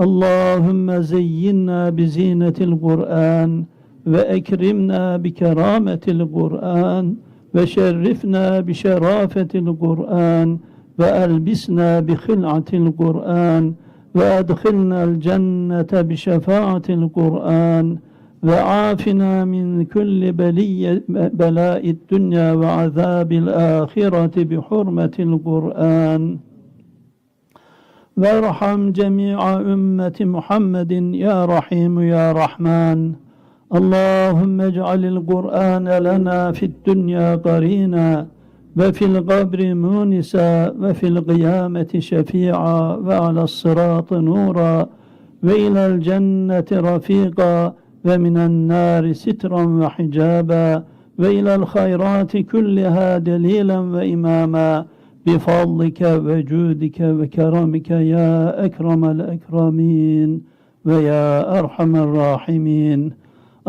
اللهم زينا بزينة القرآن وأكرمنا بكرامة القرآن وشرفنا بشرافة القرآن وألبسنا بخلعة القرآن وأدخلنا الجنة بشفاعة القرآن وعافنا من كل بلية بلاء الدنيا وعذاب الآخرة بحرمة القرآن. وارحم جميع أمة محمد يا رحيم يا رحمن. اللهم اجعل القرآن لنا في الدنيا قرينا وفي القبر مونسا وفي القيامة شفيعا وعلى الصراط نورا وإلى الجنة رفيقا ومن النار سترا وحجابا وإلى الخيرات كلها دليلا وإماما. بفضلك وجودك وكرمك يا أكرم الأكرمين ويا أرحم الراحمين.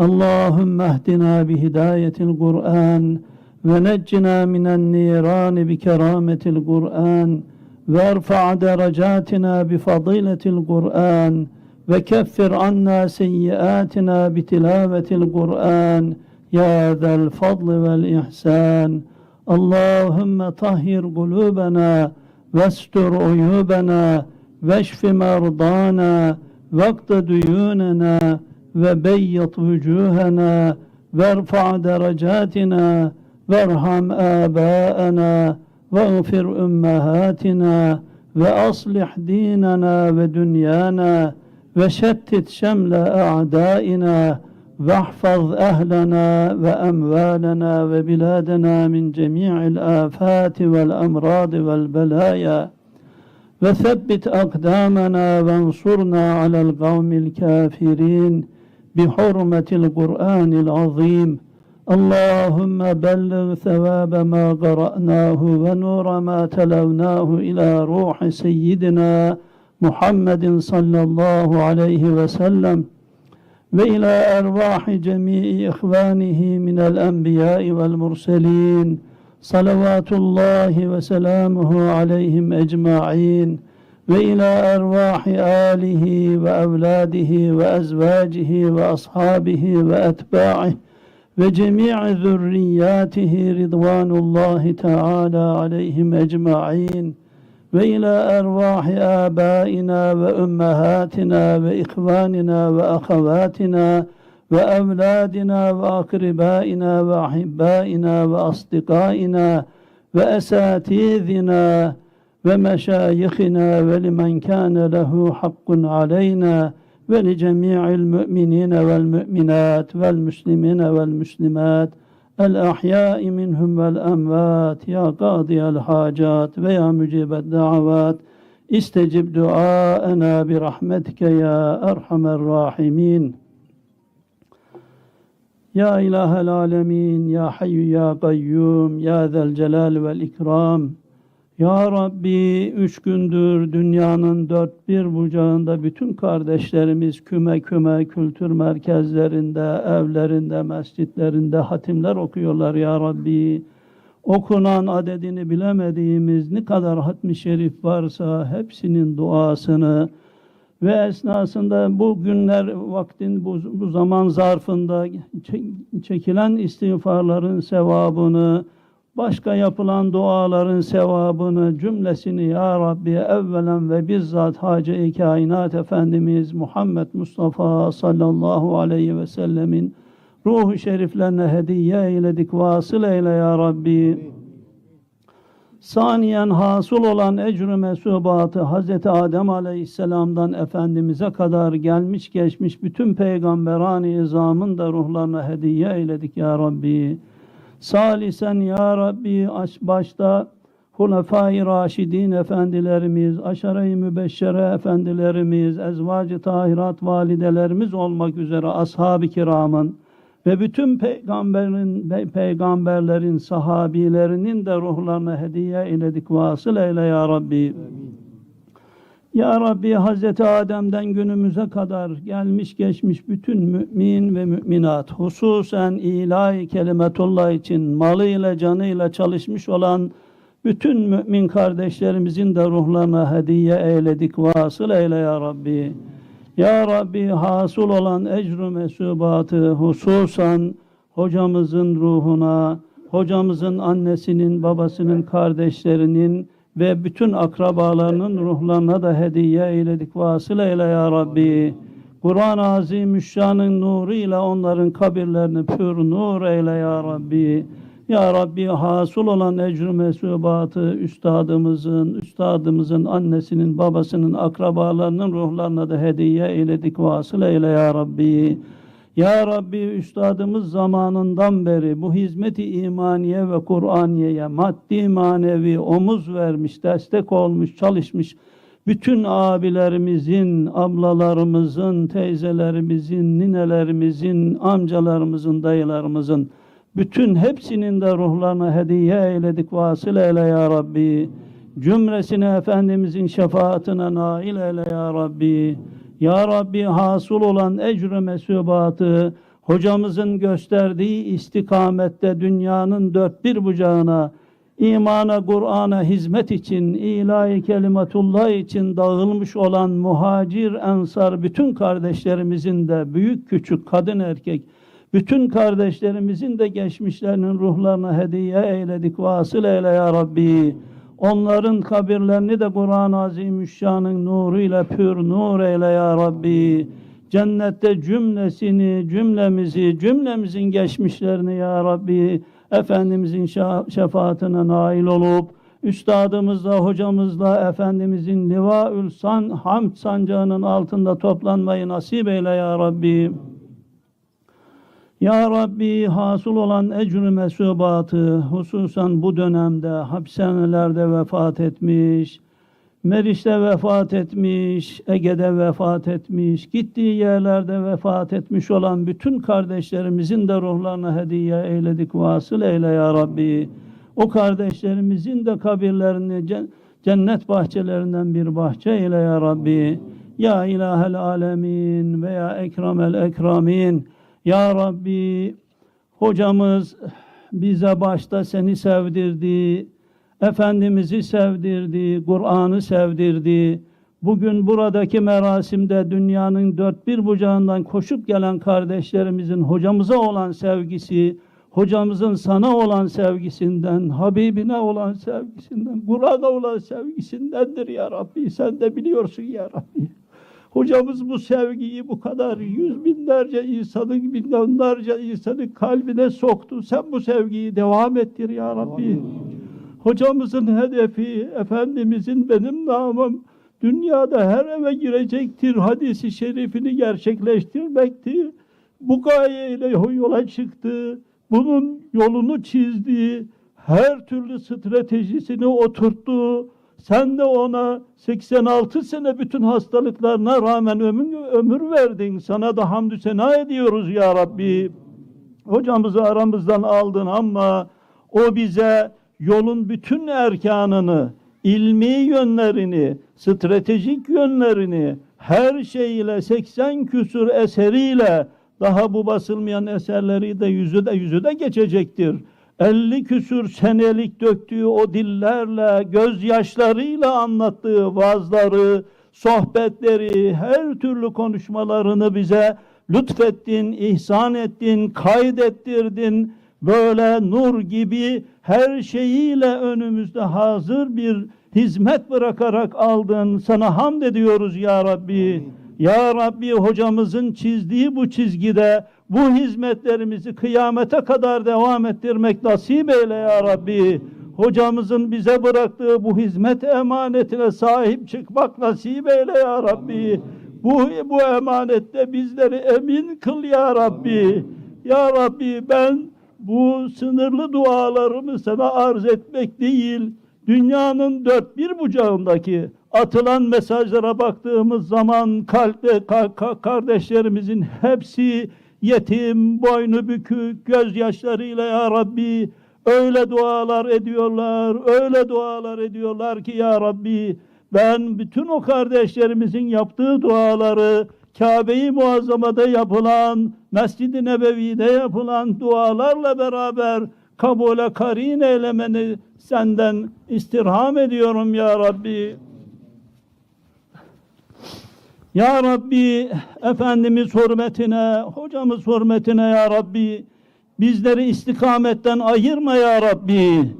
اللهم اهدنا بهداية القرآن ونجنا من النيران بكرامة القرآن وارفع درجاتنا بفضيلة القرآن وكفر عنا سيئاتنا بتلاوة القرآن. يا ذا الفضل والإحسان. اللهم طهر قلوبنا واستر عيوبنا واشف مرضانا واقض ديوننا وبيض وجوهنا وارفع درجاتنا وارحم آباءنا واغفر أمهاتنا وأصلح ديننا ودنيانا وشتت شمل أعدائنا واحفظ أهلنا وأموالنا وبلادنا من جميع الآفات والأمراض والبلايا. وثبت أقدامنا وانصرنا على القوم الكافرين بحرمة القرآن العظيم. اللهم بلغ ثواب ما قرأناه ونور ما تلوناه إلى روح سيدنا محمد صلى الله عليه وسلم. وإلى أرواح جميع إخوانه من الأنبياء والمرسلين صلوات الله وسلامه عليهم أجمعين وإلى أرواح آله وأولاده وأزواجه وأصحابه وأتباعه وجميع ذرياته رضوان الله تعالى عليهم أجمعين وإلى أرواح آبائنا وأمهاتنا وإخواننا وأخواتنا وأولادنا وأقربائنا وأحبائنا وأصدقائنا وأساتذنا ومشايخنا ولمن كان له حق علينا ولجميع المؤمنين والمؤمنات والمسلمين والمسلمات الأحياء منهم والأموات. يا قاضي الحاجات ويا مجيب الدعوات. استجب دعاءنا برحمتك يا أرحم الراحمين. يا إله العالمين يا حي يا قيوم يا ذا الجلال والإكرام. Ya Rabbi üç gündür dünyanın dört bir bucağında bütün kardeşlerimiz küme küme kültür merkezlerinde, evlerinde, mescitlerinde hatimler okuyorlar Ya Rabbi. Okunan adedini bilemediğimiz ne kadar hatmi şerif varsa hepsinin duasını ve esnasında bu günler vaktin bu, bu zaman zarfında çekilen istiğfarların sevabını başka yapılan duaların sevabını cümlesini Ya Rabbi evvelen ve bizzat Hacı-i Kainat Efendimiz Muhammed Mustafa sallallahu aleyhi ve sellemin ruhu şeriflerine hediye eyledik vasıl eyle Ya Rabbi. Saniyen hasıl olan ecrü mesubatı Hz. Adem Aleyhisselam'dan Efendimiz'e kadar gelmiş geçmiş bütün peygamberani izamın da ruhlarına hediye eyledik Ya Rabbi. Salisen Ya Rabbi başta Hulefai Raşidin efendilerimiz, aşere-i mübeşşere efendilerimiz, ezvacı tahirat validelerimiz olmak üzere ashab-ı kiramın ve bütün peygamberin pe- peygamberlerin sahabilerinin de ruhlarına hediye eyledik vasıl eyle ya Rabbi. Ya Rabbi Hazreti Adem'den günümüze kadar gelmiş geçmiş bütün mümin ve müminat hususen ilahi kelimetullah için malıyla canıyla çalışmış olan bütün mümin kardeşlerimizin de ruhlarına hediye eyledik vasıl eyle ya Rabbi. Ya Rabbi hasıl olan ecr-ü mesubatı hususan hocamızın ruhuna, hocamızın annesinin, babasının, kardeşlerinin ve bütün akrabalarının ruhlarına da hediye eyledik. Vasıl eyle ya Rabbi. Kur'an-ı Azimüşşan'ın nuruyla onların kabirlerini pür nur eyle ya Rabbi. Ya Rabbi hasıl olan ecr-ü mesubatı üstadımızın, üstadımızın annesinin, babasının, akrabalarının ruhlarına da hediye eyledik. Vasıl eyle ya Rabbi. Ya Rabbi üstadımız zamanından beri bu hizmeti imaniye ve Kur'aniye'ye maddi manevi omuz vermiş, destek olmuş, çalışmış. Bütün abilerimizin, ablalarımızın, teyzelerimizin, ninelerimizin, amcalarımızın, dayılarımızın bütün hepsinin de ruhlarına hediye eyledik. Vasıl eyle ya Rabbi. Cümlesine Efendimizin şefaatine nail eyle ya Rabbi. Ya Rabbi hasıl olan ecr-ü mesubatı hocamızın gösterdiği istikamette dünyanın dört bir bucağına imana, Kur'an'a hizmet için, ilahi kelimatullah için dağılmış olan muhacir, ensar bütün kardeşlerimizin de büyük küçük kadın erkek bütün kardeşlerimizin de geçmişlerinin ruhlarına hediye eyledik. Vasıl eyle ya Rabbi. Onların kabirlerini de Kur'an-ı Azimüşşan'ın nuruyla pür nur eyle ya Rabbi. Cennette cümlesini, cümlemizi, cümlemizin geçmişlerini ya Rabbi Efendimizin şefaatine nail olup üstadımızla, hocamızla Efendimizin livaül san, hamd sancağının altında toplanmayı nasip eyle ya Rabbi. Ya Rabbi hasıl olan ecr-ü mesubatı hususan bu dönemde hapishanelerde vefat etmiş, Meriç'te vefat etmiş, Ege'de vefat etmiş, gittiği yerlerde vefat etmiş olan bütün kardeşlerimizin de ruhlarına hediye eyledik. Vasıl eyle ya Rabbi. O kardeşlerimizin de kabirlerini cen- cennet bahçelerinden bir bahçe eyle ya Rabbi. Ya ilahel alemin ve ya ekremel ekramin. Ya Rabbi hocamız bize başta seni sevdirdi, Efendimiz'i sevdirdi, Kur'an'ı sevdirdi. Bugün buradaki merasimde dünyanın dört bir bucağından koşup gelen kardeşlerimizin hocamıza olan sevgisi, hocamızın sana olan sevgisinden, Habibine olan sevgisinden, Kur'an'a olan sevgisindendir ya Rabbi. Sen de biliyorsun ya Rabbi. Hocamız bu sevgiyi bu kadar yüz binlerce insanın, milyonlarca insanın kalbine soktu. Sen bu sevgiyi devam ettir ya Rabbi. Hocamızın hedefi, Efendimizin benim namım dünyada her eve girecektir hadisi şerifini gerçekleştirmekti. Bu gayeyle yola çıktı. Bunun yolunu çizdi. Her türlü stratejisini oturttu. Sen de ona 86 sene bütün hastalıklarına rağmen ömür, ömür verdin. Sana da hamdü sena ediyoruz ya Rabbi. Hocamızı aramızdan aldın ama o bize yolun bütün erkanını, ilmi yönlerini, stratejik yönlerini, her şeyiyle 80 küsur eseriyle daha bu basılmayan eserleri de yüzü de yüzü de geçecektir. 50 küsür senelik döktüğü o dillerle, gözyaşlarıyla anlattığı vaazları, sohbetleri, her türlü konuşmalarını bize lütfettin, ihsan ettin, kaydettirdin. Böyle nur gibi her şeyiyle önümüzde hazır bir hizmet bırakarak aldın. Sana hamd ediyoruz ya Rabbi. Ya Rabbi hocamızın çizdiği bu çizgide bu hizmetlerimizi kıyamete kadar devam ettirmek nasip eyle ya Rabbi. Hocamızın bize bıraktığı bu hizmet emanetine sahip çıkmak nasip eyle ya Rabbi. Bu, bu emanette bizleri emin kıl ya Rabbi. Ya Rabbi ben bu sınırlı dualarımı sana arz etmek değil, dünyanın dört bir bucağındaki atılan mesajlara baktığımız zaman kalpte ka- ka- kardeşlerimizin hepsi yetim, boynu bükük, gözyaşlarıyla ya Rabbi öyle dualar ediyorlar, öyle dualar ediyorlar ki ya Rabbi ben bütün o kardeşlerimizin yaptığı duaları Kabe-i Muazzama'da yapılan, Mescid-i Nebevi'de yapılan dualarla beraber kabule karin eylemeni senden istirham ediyorum ya Rabbi. Ya Rabbi, Efendimiz hürmetine, hocamız hürmetine Ya Rabbi, bizleri istikametten ayırma Ya Rabbi.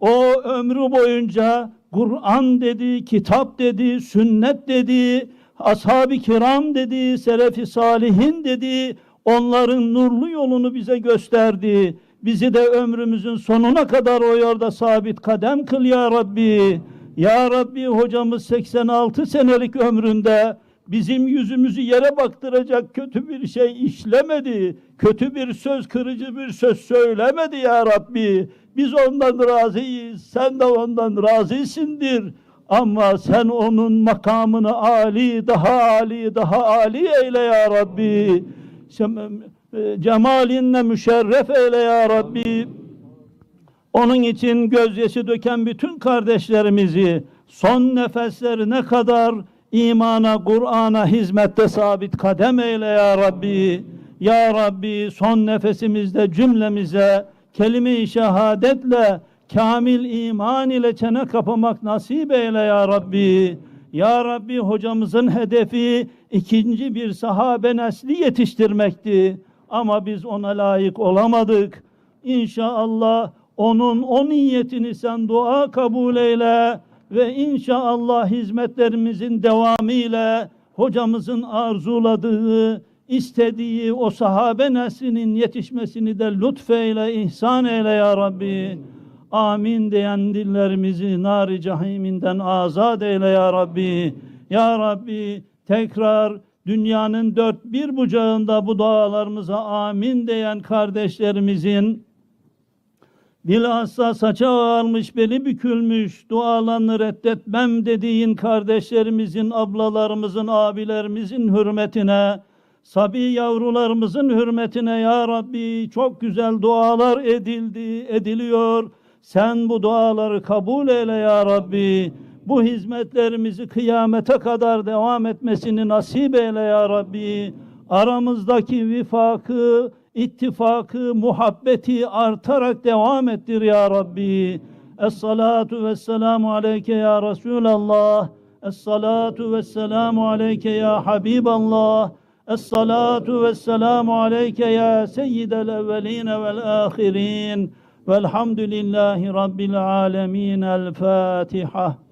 O ömrü boyunca Kur'an dedi, kitap dedi, sünnet dedi, ashab-ı kiram dedi, selefi salihin dedi, onların nurlu yolunu bize gösterdi. Bizi de ömrümüzün sonuna kadar o yolda sabit kadem kıl ya Rabbi. Ya Rabbi hocamız 86 senelik ömründe bizim yüzümüzü yere baktıracak kötü bir şey işlemedi. Kötü bir söz, kırıcı bir söz söylemedi ya Rabbi. Biz ondan razıyız. Sen de ondan razısındır. Ama sen onun makamını ali, daha ali, daha ali eyle ya Rabbi. E, Cemalinle müşerref eyle ya Rabbi. Onun için gözyaşı döken bütün kardeşlerimizi son nefeslerine kadar imana, Kur'an'a, hizmette sabit kadem eyle ya Rabbi. Ya Rabbi son nefesimizde cümlemize kelime-i şehadetle kamil iman ile çene kapamak nasip eyle ya Rabbi. Ya Rabbi hocamızın hedefi ikinci bir sahabe nesli yetiştirmekti. Ama biz ona layık olamadık. İnşallah onun o niyetini sen dua kabul eyle ve inşallah hizmetlerimizin devamı ile hocamızın arzuladığı, istediği o sahabe neslinin yetişmesini de lütfeyle, ihsan eyle ya Rabbi. Amin diyen dillerimizi nar-ı cahiminden azat eyle ya Rabbi. Ya Rabbi tekrar dünyanın dört bir bucağında bu dualarımıza amin diyen kardeşlerimizin Bilhassa saça ağarmış, beli bükülmüş, dualarını reddetmem dediğin kardeşlerimizin, ablalarımızın, abilerimizin hürmetine, sabi yavrularımızın hürmetine ya Rabbi çok güzel dualar edildi, ediliyor. Sen bu duaları kabul eyle ya Rabbi. Bu hizmetlerimizi kıyamete kadar devam etmesini nasip eyle ya Rabbi. Aramızdaki vifakı, ittifakı, muhabbeti artarak devam ettir ya Rabbi. Es-salatu vesselamu aleyke ya Resulallah. Es-salatu vesselamu aleyke ya Habiballah. Es-salatu vesselamu aleyke ya seyyidel evveline vel ahirin. Velhamdülillahi Rabbil alemin. El Fatiha.